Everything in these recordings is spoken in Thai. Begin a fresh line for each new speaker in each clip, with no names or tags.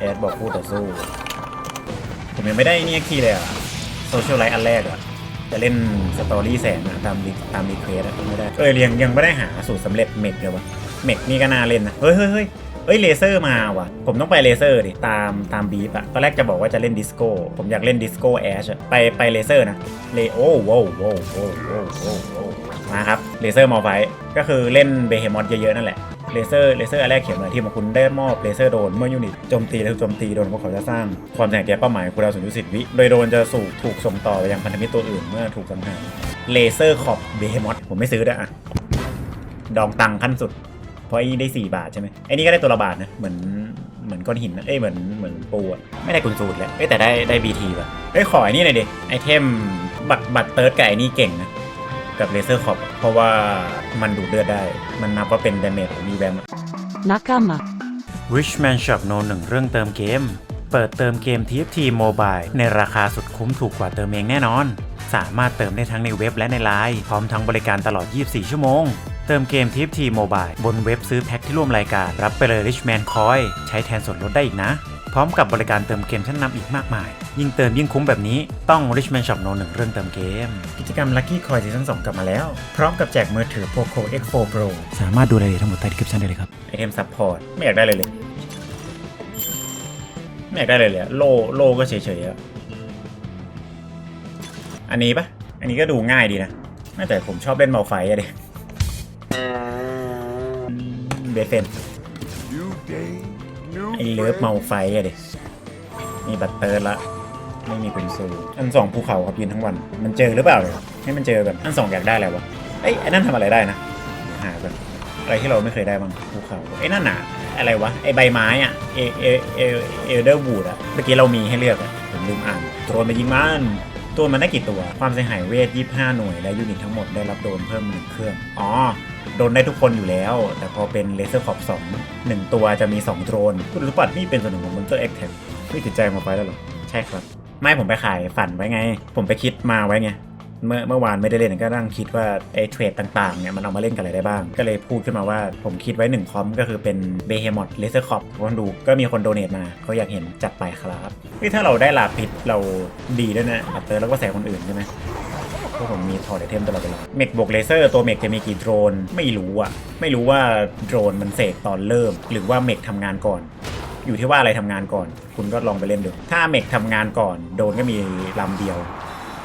แอดบอกพูดต่อสู้ ผมยังไม่ได้เนี่ยคีเลยอะโซเชียลไลท์อันแรกอะจะเล่นสตอรี่แสงอะตามรีตามรีเควสอะไม่ได้เออเรียงยังไม่ได้หาสูตรสำเร็จเมกเลยวะเมกนี่ก็น่าเล่นนะ เฮ้ยเฮ้ยเฮ้ยเฮ้ยเลเซอร์มาว่ะ ผมต้องไปเลเซอร์ดิตามตามบีฟอะตอนแรกจะบอกว่าจะเล่นดิสโก้ ผมอยากเล่นดิสโก้แอชอะไปไปเลเซอร์นะ เลโอ้โว้โว้วโว้โว้โว้โว้วมาครับ เลเซอร์มอไฟก็คือเล่นเบเฮมอสเยอะๆนั่นแหละ เลเซอร์เลเซอร์อันแรกเขียนมาที่มาคุณได้มอบเลเซอร์โดนเมื่อยูนิตโจมตีและถูกโจมตีโดนพวกเขาจะสร้างความเสียงแก่เป้าหมายคุณดาวศูนย์จุดสิบวิ โดยโดนจะสู่ถูกส่งต่อไปยังพันธมิตรตัวอื่นเมื่อถูกสังหารเลเซอร์ขอบเบฮมอสผมไม่ซื้อด้วยอะดองตังขั้นสุด เพราะไอ้นี่ได้ 4 บาทใช่ไหมไอ้นี่ก็ได้ตัวละบาทนะเหมือนเหมือนก้อนหินนะเอ้ยเหมือนเหมือนปูอะไม่ได้กุญซูดแหละเอ้ยแต่ได้ได้บีทีป่ะเอ้ยขอไอ้นี่หน่อยดิไอเทมบัตรบัตรเติร์ดไอ้นี่เก่งนะ กับเลเซอร์ขอบเพราะว่ามันดูดเลือดได้ มันนับว่าเป็นดาเมจของมีแวม
Nakama.
Richman Shop No 1เรื่องเติมเกม เปิดเติมเกม TFT Mobile ในราคาสุดคุ้มถูกกว่าเติมเองแน่นอน สามารถเติมได้ทั้งในเว็บและในไลน์พร้อมทั้งบริการตลอด 24 ชั่วโมง เติมเกม TFT Mobile บนเว็บซื้อแพ็คที่ร่วมรายการ รับไปเลย Richman Coin ใช้แทนส่วนลดได้อีกนะ พร้อมกับบริการเติมเกมชั้นนำอีกมากมาย ยิ่งเติมยิ่งคุ้มแบบนี้ต้อง Richman Shop No 1เรื่องเติมเกม กิจกรรม Lucky Coin ซีซั่น2กลับมาแล้ว พร้อมกับแจกมือถือ Poco X4 Pro สามารถดูรายละเอียดทั้งหมดใต้ดีคริปชันได้เลยครับ ไอเทมซัพพอร์ตไม่อยากได้เลยเลย ไม่อยากได้เลยเลยอะโลโลก็เฉยๆอะอันนี้ปะอันนี้ก็ดูง่ายดีนะไม่แต่ผมชอบเล่นเมาไฟอะดิเบสเฟน
New day, new
ไอเลิฟเมาไฟอะดิมีบัตรเติร์ดละ ไม่มีคุณซูอันสองภูเขาครับยืนทั้งวัน มันเจอหรือเปล่าเลยให้มันเจอกันอันสองอยากได้อะไรวะเอ้ยไอ้นั่นทำอะไรได้นะหากันอะไรที่เราไม่เคยได้บ้างภูเขาไอ้นั่นน่ะอะไรวะไอ้ใบไม้อะเอเอเอเอเดอร์บูดอะเมื่อกี้เรามีให้เลือกอะผมลืมอ่านโดนมายิงมันตัวมันได้กี่ตัว ความเสียหายเวท 25 หน่วย และยูนิตทั้งหมดได้รับโดนเพิ่มหนึ่งเครื่อง อ๋อ โดนได้ทุกคนอยู่แล้ว แต่พอเป็นเลเซอร์ขอบ2 1ตัวจะมี 2 โดรน คุณรู้ปัดนี่เป็นส่วนหนึ่งของมอนเตอร์เอ็กแท็กไม่ติดใจมาไฟแล้วหรอ ใช่ครับ ไม่ผมไปขายฝันไว้ไง ผมไปคิดมาไว้ไงเมื่อเมื่อวานไม่ได้เล่นก็นั่งคิดว่าไอ้เทรดต่างๆเนี่ยมันเอามาเล่นกันอะไรได้บ้าง ก็เลยพูดขึ้นมาว่าผมคิดไว้หนึ่งคอมก็คือเป็นเบเฮมอ t เลเซอร์คอปคนดูก็มีคนโดเนทมาเขาอยากเห็นจัดไปครับนี่ถ้าเราได้ลาพิษเราดีด้วยนะอัตเตอร์แล้วก็แสงคนอื่นใช่ไหมพวกผมมีถอดไอเทมตลอดเวลาเมกบวกเลเซอร์ตัวเมกจะมีกี่โดรนไม่รู้อะไม่รู้ว่าโดรนมันเสกตอนเริ่ม หรือว่าเมกทำงานก่อน อยู่ที่ว่าอะไรทำงานก่อน คุณก็ลองไปเล่นดู ถ้าเมกทำงานก่อน โดนก็มีลำเดียว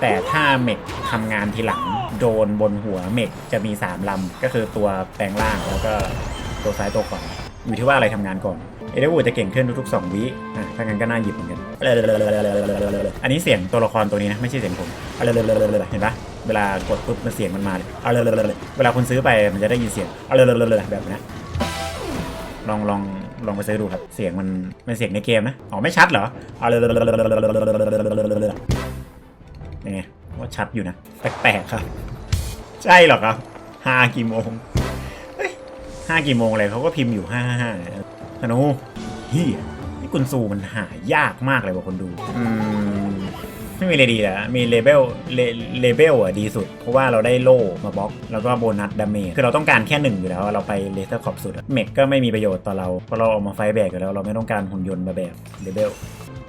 แต่ถ้าเมกทำงานทีหลัง โดนบนหัวเมกจะมี 3ลำก็คือตัวแปลงร่างแล้วก็ตัวซ้ายตัวขวาอยู่ที่ว่าอะไรทำงานก่อนเอเดวูจะเก่งขึ้นทุกๆ2วิอะถ้างั้นก็น่าหยิบเหมือนกัน อันนี้เสียงตัวละครตัวนี้นะ ไม่ใช่เสียงผมเห็นปะเวลากดปุ๊บมันเสียงมันมาเลยเวลาคุณซื้อไปมันจะได้ยินเสียงแบบนี้ลองลอง ลองไปซื้อดูครับ เสียงมันมันเสียงในเกมนะ อ๋อไม่ชัดเหรอเอาเลยยังไงว่าชัดอยู่นะ แปลกๆครับ ใช่เหรอครับห้ากี่โมงเฮ้ยห้ากี่โมงเลยเขาก็พิมพ์อยู่ห้าห้าธนูเฮียนี่กุนซูมันหายากมากเลยว่ะคนดู อืม ไม่มีเลยดีแล้วมีเลเบลเลเลเบลอะดีสุด เพราะว่าเราได้โล่มาบล็อก แล้วก็โบนัสดาเมจคือเราต้องการแค่หนึ่งอยู่แล้ว เราไปเลเซอร์ขอบสุดเมกก็ไม่มีประโยชน์ต่อเราเพราะเราออกมาไฟแบกอยู่แล้วเราไม่ต้องการหุ่นยนต์มาแบกเลเบล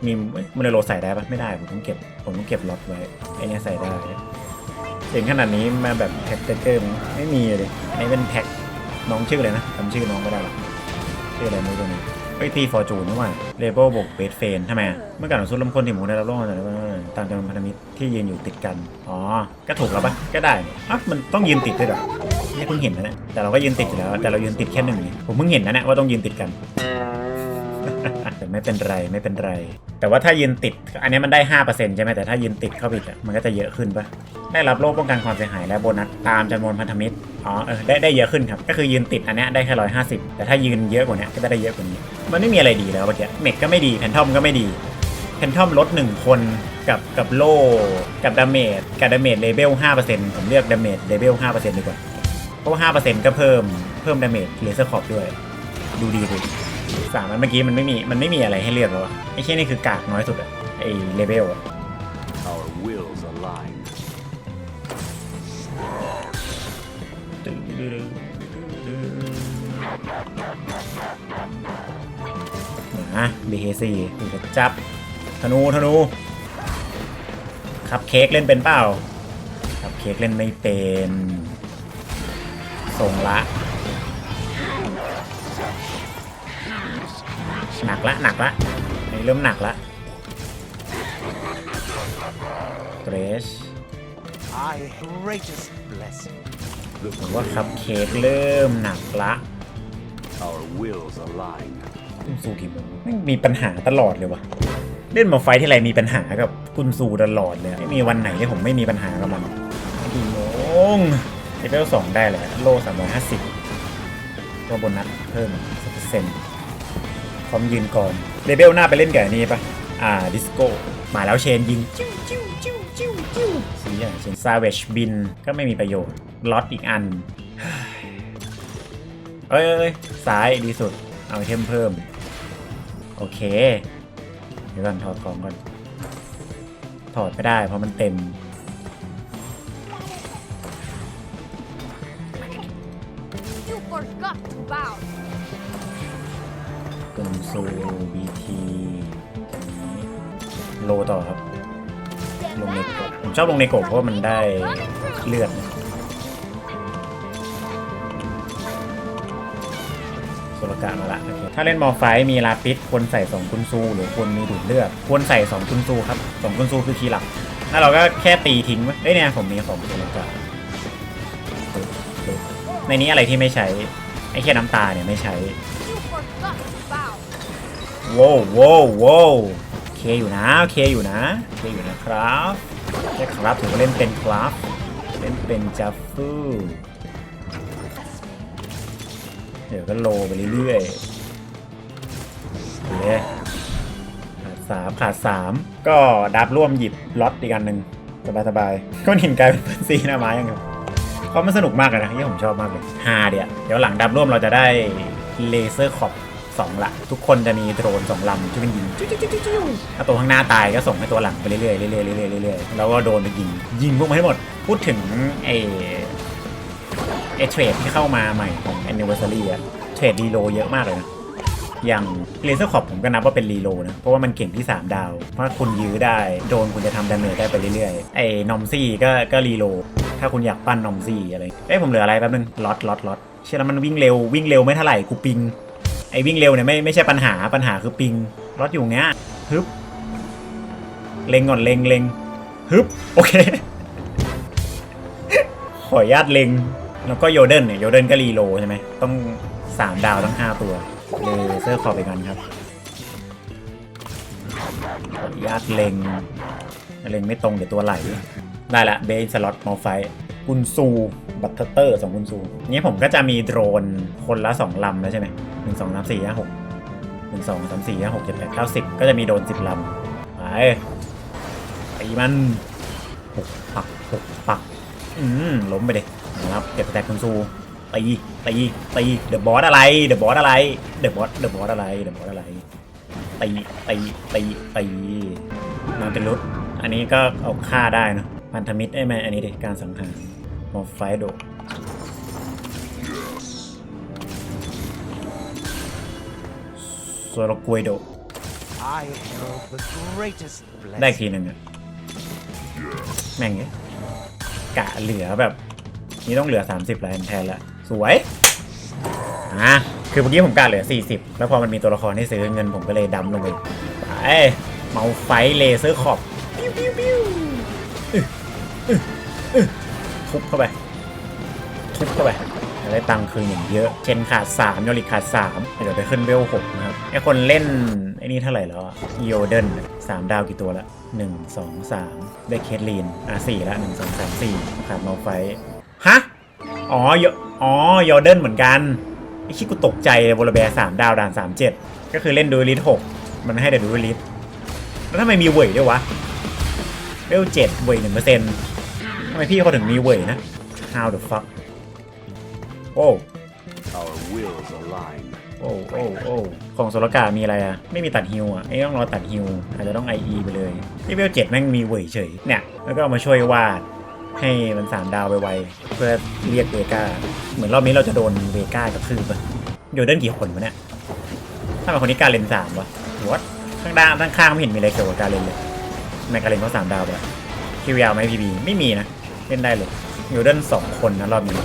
มีมันเลยโลใส่ได้ปะไม่ได้ผมต้องเก็บผมต้องเก็บล็อตไว้ไอเนี้ยใส่ได้ถึงขนาดนี้มาแบบแพ็คเกอร์ไม่มีเลยอันนี้เป็นแพ็คน้องชื่อเลยนะจำชื่อน้องไม่ได้หรอกชื่ออะไรไม่รู้ตัวนี้ ไอ้ตีฟอร์จูนนี่หว่าเลเบลบวกเบสเฟนทำไมอะเมื่อก่อนเราสู้ลำคนที่หมูได้รับรองแต่ว่าตามจำนวนพันธมิตรที่ยืนอยู่ติดกัน อ๋อ ก็ถูกแล้วปะก็ได้นี่อะมันต้องยืนติดด้วยเหรอนี่เพิ่งเห็นนะเนี่ยแต่เราก็ยืนติดอยู่แล้ว แต่เรายืนติดแค่หนึ่งนี่ผมเพิ่งเห็นนะเนี่ยว่าต้องยืนติดกัน แต่ไม่เป็นไรไม่เป็นไร แต่ว่าถ้ายืนติด อันนี้มันได้5%ใช่ไหมแต่ถ้ายืนติดเข้าไปอีกอะมันก็จะเยอะขึ้นปะได้รับโล่ป้องกันความเสียหายและโบนัสตามจำนวนพันธมิตรอ๋อเออได้ได้เยอะขึ้นครับ ก็คือยืนติดอันนี้ได้แค่ร้อยห้าสิบแต่ถ้ายืนเยอะกว่านี้ก็จะได้เยอะกว่านี้ มันไม่มีอะไรดีแล้วเมื่อกี้เมกก็ไม่ดีแพนทอมก็ไม่ดีแพนทอมลดหนึ่งคนกับกับโล่กับดาเมจกับดาเมจเลเวล5%ผมเลือกดาเมจเลเวล5%ดีกว่าเพราะว่า5%ก็เพิ่มเพิ่มดาเมจเลเซอร์ขอบด้วย ดูดีเลย สามอันเมื่อกี้มันไม่มีมันไม่มีอะไรให้เลือกแล้วอะไอ้แค่นี่คือกากน้อยสุดอะไอ้เลเวลอะ
Our wills align.
มอะ BKC ดูจะจับธนูธนูคัพเค้กเล่นเป็นเปล่าคัพเค้กเล่นไม่เป็นส่งละ หนักละหนักละอันนี้เริ่มหนักละเกรช
My greatest blessing.
ผมว่าคัพเค้กเริ่มหนักละ
Our wills align.
กุนซูกี่โมงแม่งมีปัญหาตลอดเลยวะเล่นมาไฟท์ที่ไรมีปัญหากับกุนซูตลอดเลย ไม่มีวันไหนที่ผมไม่มีปัญหากับมันกี่โมงเลเวลสองได้เลยโลสามร้อยห้าสิบตัวโบนัสเพิ่มสิบเปอร์เซ็นต์ พร้อมยืนก่อนเลเวลหน้าไปเล่นแกับอันนี้ปะอ่าดิสโก้มาแล้วเชนยิงจิ้วจิ้วจิ้วจิ้วจิ้วสีอย่างเชนซาเวชบินก็ไม่มีประโยชน์ล็อตอีกอันเอ้ยเอ้ยเอ้ยซ้ายดีสุด เอาเทมเพิ่ม โอเค เดี๋ยวก่อนถอดของก่อน ถอดไม่ได้เพราะมันเต็ม
You forgot to bow.
กุนซูบีทีโลต่อครับ ลงในโกะผมชอบลงในโกะเพราะมันได้เลือดโซลกะมาละโอเคถ้าเล่นมอไฟมีลาปิสควรใส่2กุนซู หรือควรมีดูดเลือด ควรใส่2กุนซูครับ2กุนซูคือคีย์หลัก ถ้าเราก็แค่ตีทิ้งไว้เอ้ยเนี่ยผมมีของโซลกะในนี้อะไรที่ไม่ใช้ไอ้แค่น้ำตาเนี่ยไม่ใช้ โว้วโว้วโว้วโอเคอยู่นะโอเคอยู่นะโอเคอยู่นะครับใช่ครับถือว่าเล่นเป็นครับ เล่นเป็นจัฟฟูเดี๋ยวก็โลไปเรื่อยๆโอเคขาดสามขาดสามก็ดับร่วมหยิบล็อตอีกอันหนึ่งสบายๆก็หินกลายเป็นเพื่อนซีหน้าไม้ยังไงเพราะมันสนุกมากเลยนะที่ผมชอบมากเลยฮาเดียวเดี๋ยวหลังดับร่วมเราจะได้เลเซอร์ขอบ สองละทุกคนจะมีโดรนสองลำที่มันยิงถ้าตัวข้างหน้าตายก็ส่งให้ตัวหลังไปเรื่อยๆเรื่อยๆเรื่อยๆเรื่อยๆแล้วก็โดนไปยิงยิงพวกมันให้หมด พูดถึงไอไอเทรดที่เข้ามาใหม่ของ Anniversary อะเทรดรีโลเยอะมากเลยนะอย่างเลเซอร์ขอบผมก็นับว่าเป็นรีโลนะ เพราะว่ามันเก่งที่ 3 ดาว เพราะคุณยื้อได้ โดนคุณจะทำดาเมจได้ไปเรื่อยๆ ไอ้นอมซี่ก็ก็รีโล ถ้าคุณอยากปั้นนอมซี่อะไร เอ้ยผมเหลืออะไรแป๊บนึงล็อตล็อตล็อตเชื่อแล้วมันวิ่งเร็ววิ่งเร็วไม่เท่าไหร่กูปิง อ้วิ่งเร็วเนี่ยไม่ไม่ใช่ปัญหาปัญหาคือปิงรถอยู่เงี้ยฮึบเล็งก่อนเล็งเล็งฮึบโอเค ขออนุญาตเล็ง แล้วก็โยเดนเนี่ยโยเดนก็รีโลใช่ไหมต้องสามดาวทั้งห้าตัวเลเซอร์ขอไปกันครับขออนุญาตเล็งเล็งไม่ตรงเดี๋ยวตัวไหลได้ละเบสล็อตมอไฟ กุนซูบัตเตอร์สองกุนซูนี้ผมก็จะมีโดรนคนละสองลำแล้วใช่ไหมหนึ่งสองสามสี่ห้าหกหนึ่งสองสามสี่ห้าหกเจ็ดแปดเก้าสิบก็จะมีโดรนสิบลำไปตีมันหกปักหกปักอืมล้มไปเด็นะครับเก็บแต่กุนซูตีตีตีเดอะบอสอะไรเดอะบอสอะไรเดอะบอสเดอะบอสอะไรเดอะบอสอะไรตีตีตีตีมันเป็นรุดอันนี้ก็เอาฆ่าได้นะพันธมิตรไอ้แม่อันนี้ดิการสังหาร มอไฟโดโซโลกวยโด
I herald the greatest
ได้อีก
blessing.
ทีหนึ่งอะแม่งเอ้ยกะเหลือแบบ นี่ต้องเหลือ 30แล้วแทนละสวยอะคือเมื่อกี้ผมกะเหลือ 40 แล้วพอมันมีตัวละครให้ซื้อเงินผมก็เลยดำลงไปไปเมาไฟเลเซอร์ขอบปิ้วปิ้วปิ้วอึ๊ะอึ๊ะอึ๊ะ ทุบเข้าไป ทุบเข้าไปจะได้ตังค์คืนอย่างเยอะเชนขาด3ยอริกขาด3เดี๋ยวไปขึ้นเวล6นะครับ ไอคนเล่น ไอนี่เท่าไหร่แล้วโยเดนสามดาวกี่ตัวละ1 2 3ได้เคทลีนอะ4ละ1 2 3 4ขาดมาไฟ ฮะ อ๋อโยอ๋อยอเดนเหมือนกัน ไอชิดกูตกใจเลยโบลแบร์สามดาวด่าน37ก็คือเล่นดูลิท6มันให้แต่ดูลิทแล้วทำไมมีเว่ยด้วยวะเวลเจ็ดเว่ยหนึ่งเปอร์เซ็นต์ ไมพี่เขาถึงมีเว่ยนะ how the fuck โอ้
Our wills align.
โอ้โอ้โอ้ของโซลกามีอะไรอะ ไม่มีตัดฮิวอะไอ้ต้องรอตัดฮิวอาจจะต้อง IE ไปเลยที่เวลเจ็ดแม่งมีเว่ยเฉยเนี่ย แล้วก็เอามาช่วยวาดให้มันสามดาวไวๆเพื่อเรียกเวก้า เหมือนรอบนี้เราจะโดนเวก้ากับคืบอะโยเดนกี่คนวะเนี่ยถ้าเป็นคนนี้การเลนสามวะวัดข้างด้านด้านข้างไม่เห็นมีอะไรเกี่ยวกับการเล่นเลยทำไมการเล่นเขาสามดาวไปละคิวยาวไหมพีบีไม่มีนะ เล่นได้เลยโยเดนสองคนนะรอบนี้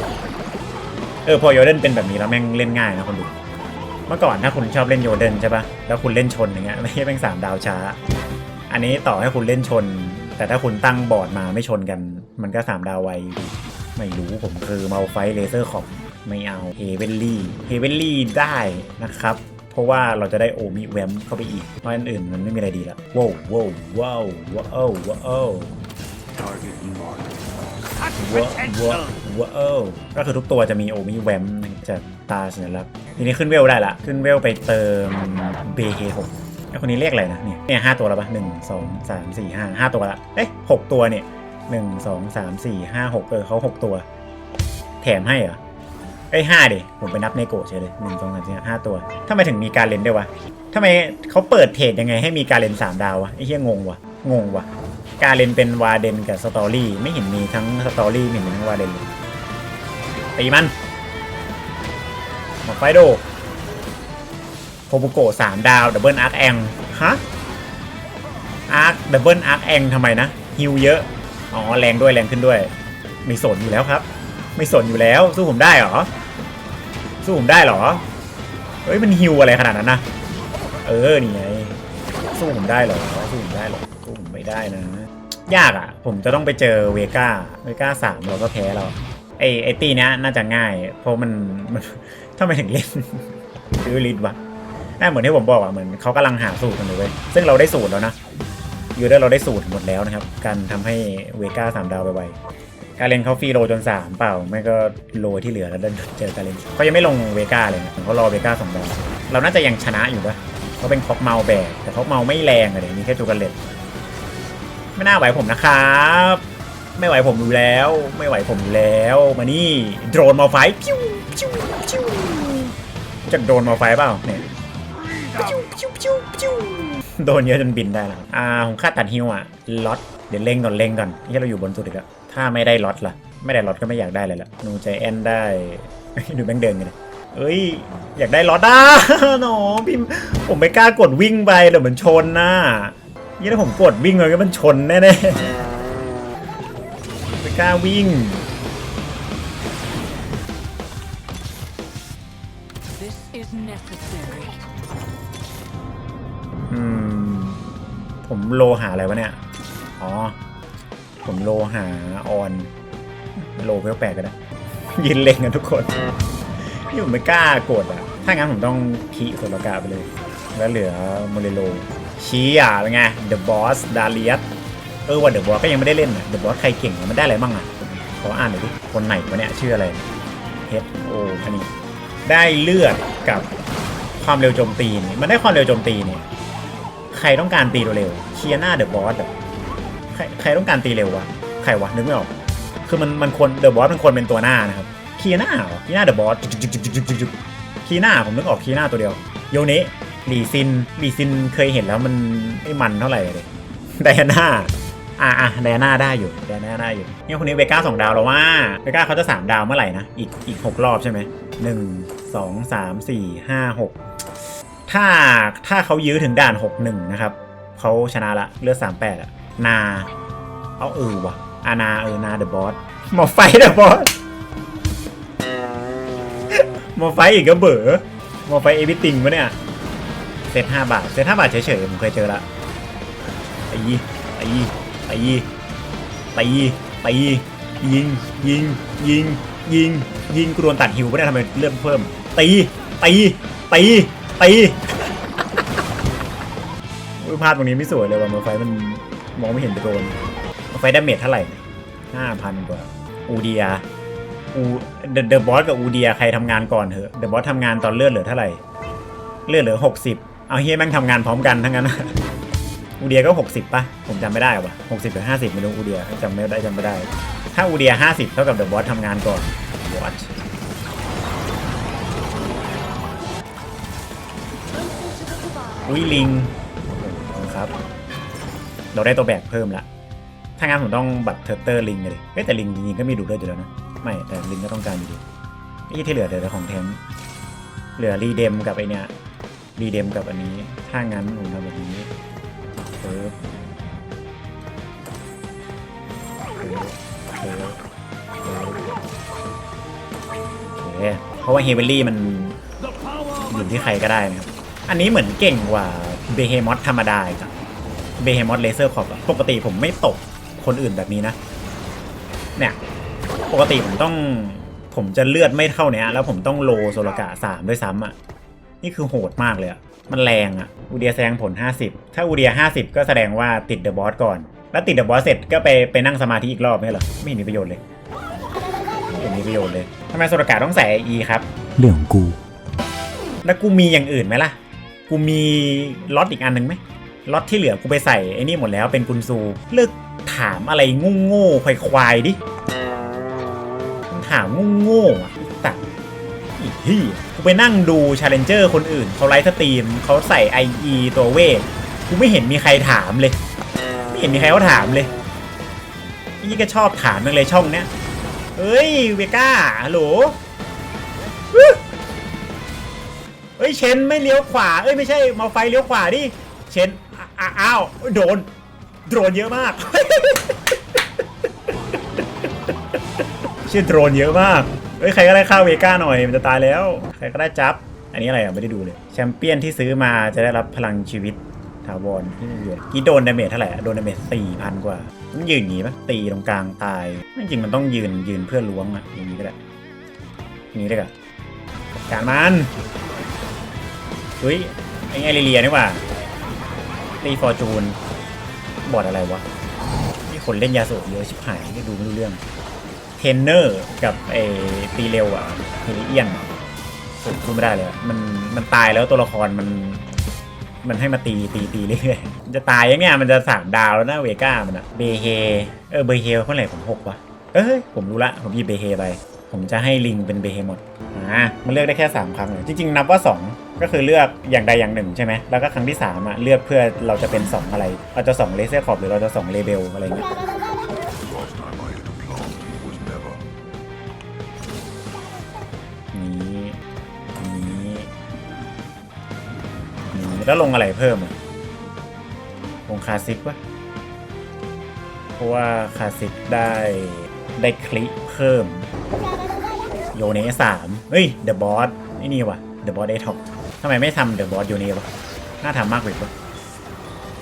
เออพอโยเดนเป็นแบบนี้แล้วแม่งเล่นง่ายนะคนดู เมื่อก่อนถ้าคุณชอบเล่นโยเดนใช่ปะแล้วคุณเล่นชนอย่างเงี้ยไม่ใช่แม่งสามดาวช้า อันนี้ต่อให้คุณเล่นชน แต่ถ้าคุณตั้งบอร์ดมาไม่ชนกัน มันก็สามดาวไวไม่รู้ผมคือเมาไฟเลเซอร์ขอบไม่เอาเฮเวนลี่เฮเวนลี่ได้นะครับ เพราะว่าเราจะได้โอมิแวมเข้าไปอีกเพราะอันอื่นมันไม่มีอะไรดีละว้าวว้าวว้าวว้าวว้าว ว้าวว้าวว้าวก็คือทุกตัวจะมีโอมิแวมจากตาสัญลักษณ์ทีนี้ขึ้นเวลได้ละ ขึ้นเวลไปเติมเบเฮหกไอ้คนนี้เรียกอะไรนะเนี่ยเนี่ยห้าตัวแล้วปะหนึ่งสองสามสี่ห้าห้าตัวละเอ๊ะหกตัวเนี่ยหนึ่งสองสามสี่ห้าหกเออเขาหกตัว แถมให้เหรอเอ้ยห้าดิผมไปนับในโกะเฉยเลยหนึ่งสองสามสี่ห้าตัวทำไมถึงมีการเล่นด้วยวะทำไมเขาเปิดเทรดยังไงให้มีการเล่นสามดาววะไอ้เหี้ยงงวะงงวะ กาเลนเป็นวาเดนกับสตอรี่ไม่เห็นมีทั้งสตอรี่ไม่เห็นมีทั้งวาเดนเลยตีมันหมดไฟโดโคบุโกะสามดาวดับเบิลอาร์คแองฮะอาร์คดับเบิลอาร์คแองทำไมนะฮิวเยอะ อ๋อ แรงด้วยแรงขึ้นด้วย ไม่สนอยู่แล้วครับ ไม่สนอยู่แล้ว สู้ผมได้เหรอ สู้ผมได้เหรอ เฮ้ย มันฮิวอะไรขนาดนั้นนะ เออ นี่ไง สู้ผมได้เหรอ สู้ผมได้เหรอ สู้ผมไม่ได้นะ ยากอะ ผมจะต้องไปเจอเวก้าเวก้าสามเราก็แพ้เราไอไอตีเนี้ยน่าจะง่าย เพราะมันมันทำไมถึงเล่นซื้อลิดวะน่าเหมือนที่ผมบอกอะเหมือนเขากำลังหาสูตรกันเลยเว้ยซึ่งเราได้สูตรแล้วนะยูเดอร์เราได้สูตรหมดแล้วนะครับ การทำให้เวก้าสามดาวไปไวการเล่นเขาฟรีโลจนสามเปล่า ไม่ก็โลที่เหลือแล้วเดินเจอการเล่นเขายังไม่ลงเวก้าเลยนะเขารอเวก้าสองดาวเราน่าจะยังชนะอยู่ปะเขาเป็นคอกเมาแบกแต่คอกเมาไม่แรงอะเดี๋ยมีแค่จูกันเล็ต ไม่น่าไหวผมนะครับ ไม่ไหวผมอยู่แล้ว ไม่ไหวผมอยู่แล้ว มานี่โดรนมาไฟพิวพิวพิวจะโดรนมาไฟเปล่าเนี่ยพิวพิวพิวพิวโดนเยอะจนบินได้แล้วอ่าผมคาดตัดฮิวอะล็อตเดี๋ยวเล่งก่อนเล่งก่อนที่เราอยู่บนสุดอีกแล้วถ้าไม่ได้ล็อตล่ะ ไม่ได้ล็อตก็ไม่อยากได้เลยล่ะนูใจแอนได้ดูแบงเดินกันเลยเอ้ย อยากได้ล็อตอะน้องพิมผมไม่กล้ากดวิ่งไปเดี๋ยวมันชนนะ ยี่ถ้าผมกดวิ่งเลยก็มันชนแน่ๆไม่กล้าวิ่ง
This is necessary.
อืม ผมโลหาอะไรวะเนี่ย อ๋อ ผมโลหาออน โลเวลแปดก็ได้ยินเล็งกันทุกคนนี่ผมไม่กล้ากดอะ ถ้างั้นผมต้องคีโซลกาไปเลย แล้วเหลือโมเรโล ชี้อะเป็นไง The Boss Darius เออว่า The Boss ก็ยังไม่ได้เล่นอะ The Boss ใครเก่งมันได้อะไรบ้างอะขออ่านหน่อยดิคนไหนวะเนี่ยชื่ออะไร H O อันนี้ได้เลือดกับความเร็วโจมตีนี่มันได้ความเร็วโจมตีเนี่ยใครต้องการตีเร็วเคียหน้าเดอะบอสใครใครต้องการตีเร็ววะใครวะนึกไม่ออกคือมันมันควรเดอะบอสมันควรเป็นตัวหน้านะครับคียนาหรอคียนาเดอะบอสคียนาผมนึกออกคียนาตัวเดียวโยเนะลีซินลีซินเคยเห็นแล้วมันไม่มันเท่าไหร่เลยไดอาน่าอะอะไดอาน่าได้อยู่ไดอาน่าได้อยู่เนี่ยคนนี้เวก้าสองดาวแล้วว่าเวก้าเขาจะสามดาวเมื่อไหร่นะอีกอีกหกรอบใช่ไหมหนึ่งสองสามสี่ห้าหกถ้าถ้าเขายื้อถึงด่าน61นะครับเขาชนะละเลือด38อะนาเอาเออว่ะอานาเออนาเดอะบอสหมอไฟเดอะบอสหมอไฟอีกก็เบ๋อหมอไฟเอวิติงวะเนี่ย เซต5บาท เซต5บาทเฉยๆผมเคยเจอละตีตีตีตีตียิงยิงยิงยิงยิงกูโดนตัดฮิวไม่ได้ทำไมเลื่อนเพิ่มตีตีตีตีอุ๊ยภาพตรงนี้ไม่สวยเลยว่ะเมอไฟมันมองไม่เห็นตะโกนมอร์ไฟดาเมจเท่าไหร่ห้าพันกว่าอูเดียอูเดอะเดอะบอสกับอูเดียใครทำงานก่อนเถอะเดอะบอสทำงานตอนเลือดเหลือเท่าไหร่ เลือดเหลือหกสิบ เอาเฮียแม่งทำงานพร้อมกันทั้งนั้นอูเดียก็หกสิบป่ะ ผมจำไม่ได้ว่ะหกสิบหรือห้าสิบไม่รู้อูเดียจำไม่ได้จำไม่ได้ ถ้าอูเดียห้าสิบเท่ากับเดอะบอสทำงานก่อน what อุ้ยลิงครับ เราได้ตัวแบกเพิ่มละถ้างั้นผมต้องบัตรเทอร์เตอร์ลิงเลยเอ้แต่ลิงจริงๆก็มีดูดเลือดอยู่แล้วนะ ไม่แต่ลิงก็ต้องการอยู่ดีไอ้ที่เหลือเดี๋ยวของแทงเหลือรีเดมกับไอเนี้ย รีเดมกับอันนี้ ถ้างั้นผมทำแบบนี้เพิร์ฟเพิร์ฟเพิร์ฟเพิร์ฟโอเคเพราะว่าเฮเวลลี่มันอยู่ที่ใครก็ได้นะครับ อันนี้เหมือนเก่งกว่าเบเฮมอสธรรมดาอีกอะเบเฮมอสเลเซอร์คอปปกติผมไม่ตกคนอื่นแบบนี้นะ เนี่ย ปกติผมต้องผมจะเลือดไม่เท่าเนี้ยแล้วผมต้องโลโซลกะสามด้วยซ้ำอะ นี่คือโหดมากเลยอะมันแรงอะอูเดียแซงผล 50 ถ้าอูเดีย 50 ก็แสดงว่าติดเดอะบอสก่อน แล้วติดเดอะบอสเสร็จก็ไปไปนั่งสมาธิอีกรอบไม่เหรอ ไม่เห็นมีประโยชน์เลย ไม่เห็นมีประโยชน์เลยทำไมโซลกะต้องใส่ E ครับ
เรื่องของกู
แล้วกูมีอย่างอื่นไหมล่ะ กูมีล็อตอีกอันหนึ่งไหมล็อตที่เหลือกูไปใส่ไอ้นี่หมดแล้วเป็นกุนซู เลิกถามอะไรงูโง่ๆควายๆดิมึงถามงูโง่ๆอะตัด อีกที่กูไปนั่งดูชาเลนเจอร์คนอื่นเขาไลฟ์สตรีมเขาใส่ IE ตัวเวทกูไม่เห็นมีใครถามเลย ไม่เห็นมีใครเขาถามเลยนี่ก็ชอบถามจังเลยช่องเนี้ยเฮ้ยเวก้าฮัลโหลเอ้ยเชนไม่เลี้ยวขวาเอ้ยไม่ใช่มาไฟเลี้ยวขวาดิเชนอ้าวโดนโดนเยอะมากเชื่อโดรนเยอะมาก เอ้ยใครก็ได้ข้าเวก้าหน่อยมันจะตายแล้ว ใครก็ได้จับ อันนี้อะไรอะไม่ได้ดูเลย แชมเปี้ยนที่ซื้อมาจะได้รับพลังชีวิตถาวรที่มีประโยชน์กี่โดนดาเมจเท่าไหร่โดนดาเมจสี่พันกว่าต้องยืนอย่างงี้ปะตีตรงกลางตายจริงมันต้องยืนยืนเพื่อล้วงอะอย่างนี้ก็ได้อย่างนี้ได้กะการมันเฮ้ยไอ้ไอริเลียนี่ว่าตีฟอร์จูนบอดอะไรวะนี่คนเล่นยาสูบเยอะชิบหายไม่ดูไม่รู้เรื่อง เทนเนอร์กับไอตีเร็วอะเฮลิเอียนสูบสู้ไม่ได้เลย มันมันตายแล้วตัวละครมัน มันให้มาตีตีตีเรื่อยๆจะตายยังไงมันจะสามดาวแล้วนะเวก้ามันอะเบเฮเออเบเฮเท่าไหร่ผมหกวะเอ้ยผมรู้ละผมหยิบเบเฮไปผมจะให้ลิงเป็นเบเฮหมดอ่ามันเลือกได้แค่ 3 ครั้งเลยจริง ๆ นับว่า 2 ก็คือเลือกอย่างใดอย่างหนึ่งใช่ไหมแล้วก็ครั้งที่3อะเลือกเพื่อเราจะเป็น 2 อะไร เราจะ2เลเซอร์ขอบหรือเราจะ2เลเบลอะไรเงี้ย นี้นี้นี้แล้วลงอะไรเพิ่มอะลงคาสสิกปะเพราะว่าคาสสิกได้ได้คลิเพิ่ม โยเนสามเฮ้ยเดอะบอสนี่นี่วะเดอะบอสเอท็อปทำไมไม่ทำเดอะบอสโยเนวะน่าทำมากเลยปะ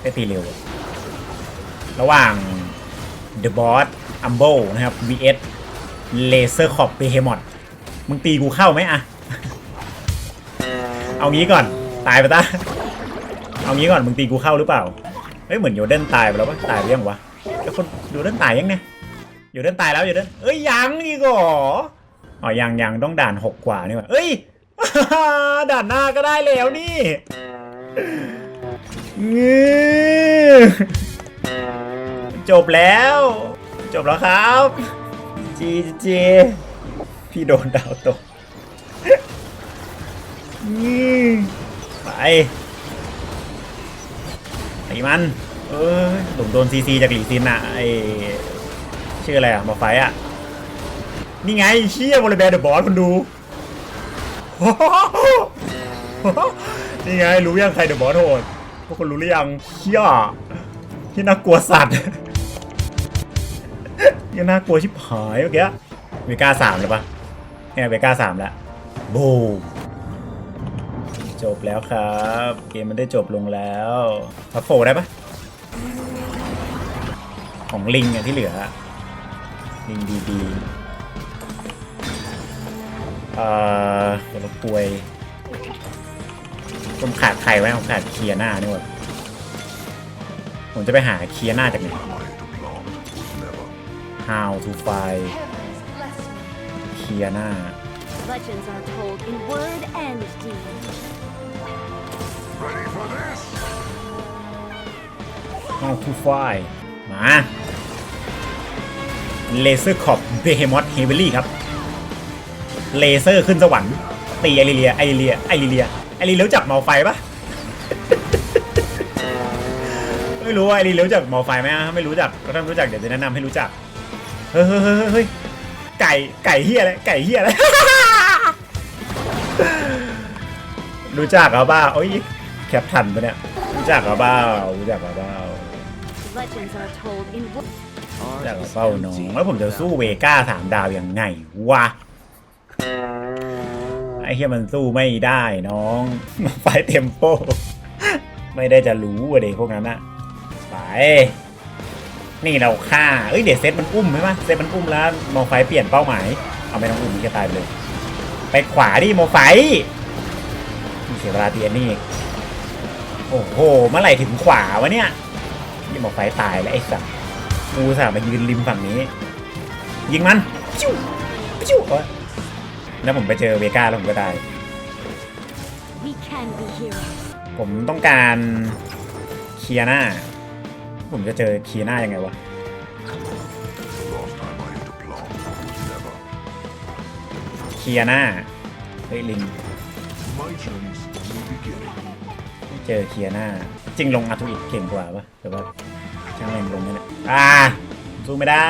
ได้ตีเร็ว ระหว่างเดอะบอสอัมโบนะครับ vs เลเซอร์คอปเบเฮมอด มึงตีกูเข้าไหมอะเอางี้ก่อน ตายไปตาเอางี้ก่อนมึงตีกูเข้าหรือเปล่า เฮ้ยเหมือนโยเดนตายไปแล้วปะตายไปยังวะแล้วคนโยเดนตายยังเนี่ยโยเดนตายแล้วโยเดนเอ้ยยังอีกเหรออ๋อยังยังต้องด่านหกกว่านี่ว่าเอ้ยด่านหน้าก็ได้แล้วนี่งือจบแล้ว จบแล้วครับจีจี พี่โดนดาวตกงือไปตีมัน เออผมโดนซีซีจากหลีซินอะไอชื่ออะไรอะมาไฟอะนี่ไงเชี่ยบริแบร์เดอะบอสคุณดูนี่ไงรู้ยังใครเดอะบอสโหดพวกคุณรู้หรือยังเชี่ยที่น่ากลัวสัตว์ยังน่ากลัวชิบหายเมื่อกี้เวก้าสามเลยปะ เนี่ยเวก้าสามล้วบูมจบแล้วครับ เกมมันได้จบลงแล้วพัฟโฟได้ปะของลิงอะที่เหลือ ลิงดีๆเอ่อตัวละป่วยผมขาดใครไว้ผมขาดเคลียร์หน้านี่หว่าผมจะไปหาเคลียร์หน้าจากไหน How to find ลียร์หน้า
Legends are told in word and deed.
ready for this.
How to find มาเลเซอร์คอปเบเฮมอ h เฮเวลี่ครับ เลเซอร์ขึ้นสวรรค์ตีไอริเลียไอริเลียไอริเลียไอริเลียรู้จักเมาไฟปะไม่รู้ว่าไอริเลียรู้จักเมาไฟไหมอะถ้าไม่รู้จักก็ต้องรู้จักเดี๋ยวจะแนะนำให้รู้จัก เฮ้ยเฮ้ยเฮ้ยเฮ้ย ไก่ไก่เฮียอะไรไก่เฮียอะไร รู้จักเหรอบ้าโอ้ยแคปทันปะเนี่ยรู้จักเหรอบ้ารู้จักเหรอบ้า
Legends are told in wo-
รู้จักเหรอเป้าน้องแล้วผมจะสู้เวก้าสามดาวยังไงวะไอ้เฮียมันสู้ไม่ได้น้องไฟเทมโป ไม่ได้จะรู้อะเด็กพวกนั้นอะไป นี่เราฆ่า เอ้ยเดี๋ยวเซตมันอุ้มใช่ไหมเซตมันอุ้มแล้วโมไฟเปลี่ยนเป้าหมาย เอาไม่ต้องอุ้มนี่ก็ตายไปเลย ไปขวาดิโมไฟเสียเวลาเตียนนี่อีกโอ้โห เมื่อไหร่ถึงขวาวะเนี่ยนี่โมไฟตายแล้วไอ้สัสกูสามายืนริมฝั่งนี้ ยิงมันปิ้วปิ้วโอ๊ยแล้วผมไปเจอเวก้าแล้วผมก็ตาย
we can be heroes.
ผมต้องการเคียร่า ผมจะเจอเคียร่ายังไงวะ เคียร่าเฮ้ยลิงเจอเคียร่าจริงลงอาทูอิเก่งกว่าปะแต่ว่าช่างแม่งลงนี่แหละอ่าสู้ไม่ได้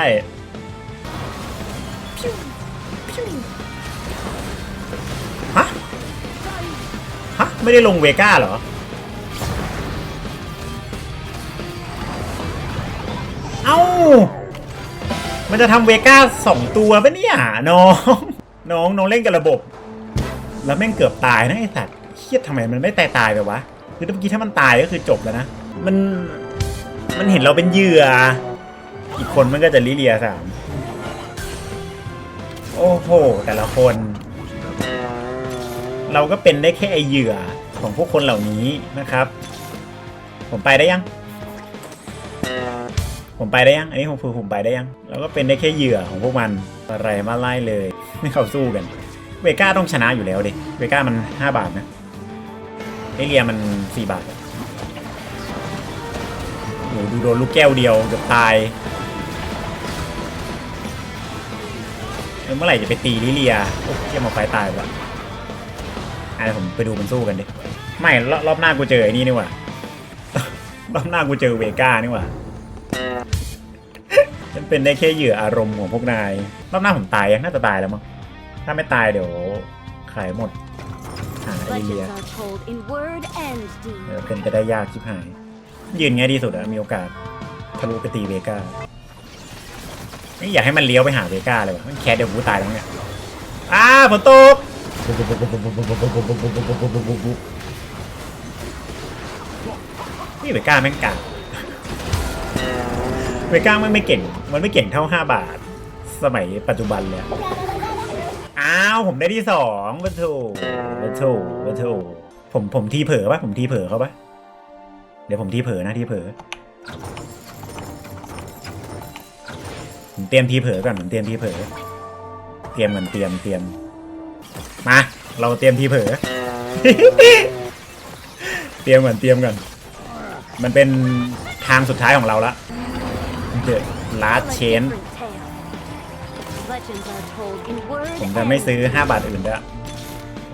ฮะฮะไม่ได้ลงเวก้าเหรอ มันจะทำเวก้าสองตัวปะเนี่ยน้อง น้องน้องเล่นกับระบบ แล้วแม่งเกือบตายนะไอสัตว์เครียดทำไมมันไม่ตายตายไปวะ คือเมื่อกี้ถ้ามันตายก็คือจบแล้วนะ มัน มันเห็นเราเป็นเหยื่อ อีกคนมันก็จะลิเลียสาม โอ้โห แต่ละคน เราก็เป็นได้แค่ไอเหยื่อของพวกคนเหล่านี้นะครับ ผมไปได้ยัง ผมไปได้ยัง อันนี้ผมคือผมไปได้ยังเราก็เป็นได้แค่เหยื่อของพวกมัน อะไรมาไล่เลย ไม่เข้าสู้กัน เวก้าต้องชนะอยู่แล้วดิ เวก้ามัน 5 บาทนะเอเลียมัน 4 บาทโอ้โหดูโดนลูกแก้วเดียวเกือบตาย เมื่อไหร่จะไปตีลิเลีย โอ้เกี่ยมาไฟตายปะอะเดี๋ยวผมไปดูมันสู้กันดิ ไม่รอบรอบหน้ากูเจอไอ้นี่นี่หว่ารอบหน้ากูเจอเวก้านี่หว่า เป็นได้แค่เหยื่ออารมณ์ของพวกนาย รอบหน้าผมตายยังน่าจะตายแล้วมั้ง ถ้าไม่ตายเดี๋ยวขายหมด หาไอเลียเอ
deed.
อเป็นไปได้ยากชิบหาย ยืนไงดีสุดอะมีโอกาสทะลุไปตีเวก้าไม่อยากให้มันเลี้ยวไปหาเวก้าเลยวะมันแคสเดี๋ยวกูตายแล้วเนี่ย อ้าฝนตกนี่เวก้าแม่งกา เวก้ามันไม่เก่ง มันไม่เก่งเท่า 5 บาท สมัยปัจจุบันเลยอ้าว ผมได้ที่สองวัตถุวัตถุวัตถุผมผมทีเผลอปะผมทีเผลอเขาปะเดี๋ยวผมทีเผลอนะทีเผลอผมเตรียมทีเผลอก่อนผมเตรียมทีเผลอเตรียมกันเตรียมเตรียมมาเราเตรียมทีเผลอเตรียมก่อนเตรียมก่อนมันเป็นทางสุดท้ายของเราละ เดอะลา
Tell
ส
a
เชน
different tale. Legends are told in word
ผมจะไม่
and
ซื้อ 5 บาทอื่นด้วย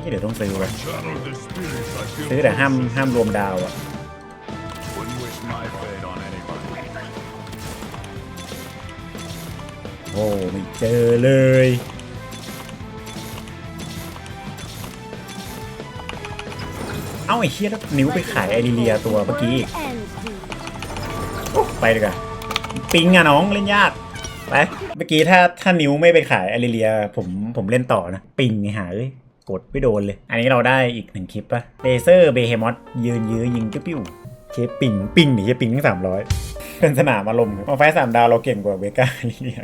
นี่เดี๋ยวต้องซื้อไว้
Channel the spirits I feel.
ซื้อแต่ห้ามห้ามรวมดาวอะ
Wouldn't wish my fate on anybody.
โอ้ไม่เจอเลยเอ้าไอ้เชี่ยแล้วนิ้วไปขายไอริเลียตัวเมื่อกี้อีก
word and deed.
โอ้ไปเลยกัน ปิงอะน้องเล่นยากไปเมื่อกี้ถ้าถ้านิ้วไม่ไปขายอริเลีย ผมผมเล่นต่อนะ ปิงไงหาเอ้ยกดไม่โดนเลย อันนี้เราได้อีกหนึ่งคลิปปะเลเซอร์เบเฮมอสยืนยื้อยิงปิ้วๆเคปิงปิงหนีเคปิงทั้งสามร้อยเป็นสนามอารมณ์ครับมาไฟสามดาวเราเก่งกว่าเบก้าไอริเลีย